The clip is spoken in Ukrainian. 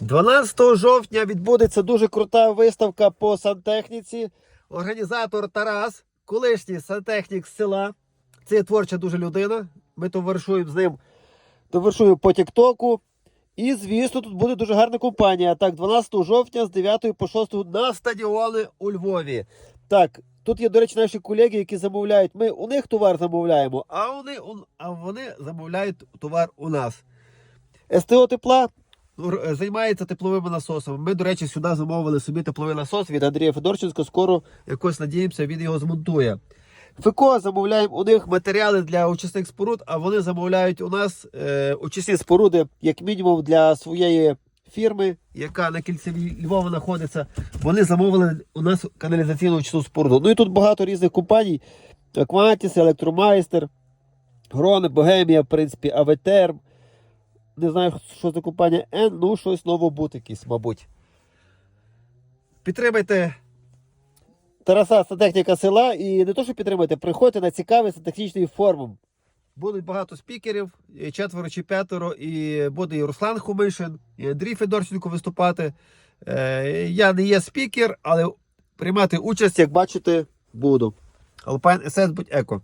12 жовтня відбудеться дуже крута виставка по сантехніці. Організатор Тарас, колишній сантехнік з села. Це творча дуже людина. Ми товаришуємо з ним, товаришуємо по Тіктоку. І, звісно, тут буде дуже гарна компанія. Так, 12 жовтня з 9 по 6 на стадіони у Львові. Так, тут є, до речі, наші колеги, які замовляють. Ми у них товар замовляємо, а вони, а вони замовляють товар у нас. СТО тепла займається тепловими насосами. Ми, до речі, сюди замовили собі тепловий насос від Андрія Федорченка. Скоро якось надіємося, він його змонтує. ФИКО замовляємо у них матеріали для очисних споруд, а вони замовляють у нас е, очисні споруди, як мінімум, для своєї фірми, яка на кільцеві Львова знаходиться. Вони замовили у нас каналізаційну очисну споруду. Ну і тут багато різних компаній: Аквантіс, Електромайстер, Грони, Богемія, в принципі, Аветерм. Не знаю, що за компанія N, ну щось новобут якийсь, мабуть. Підтримайте Тараса сантехніка села і не то, що підтримайте, приходьте на цікавий сантехнічний форум. Будуть багато спікерів, четверо чи п'ятеро, і буде і Руслан Хумишин, і Андрій Федорченко виступати. Е, я не є спікер, але приймати участь, як бачите, буду. Алпайн СС будь еко.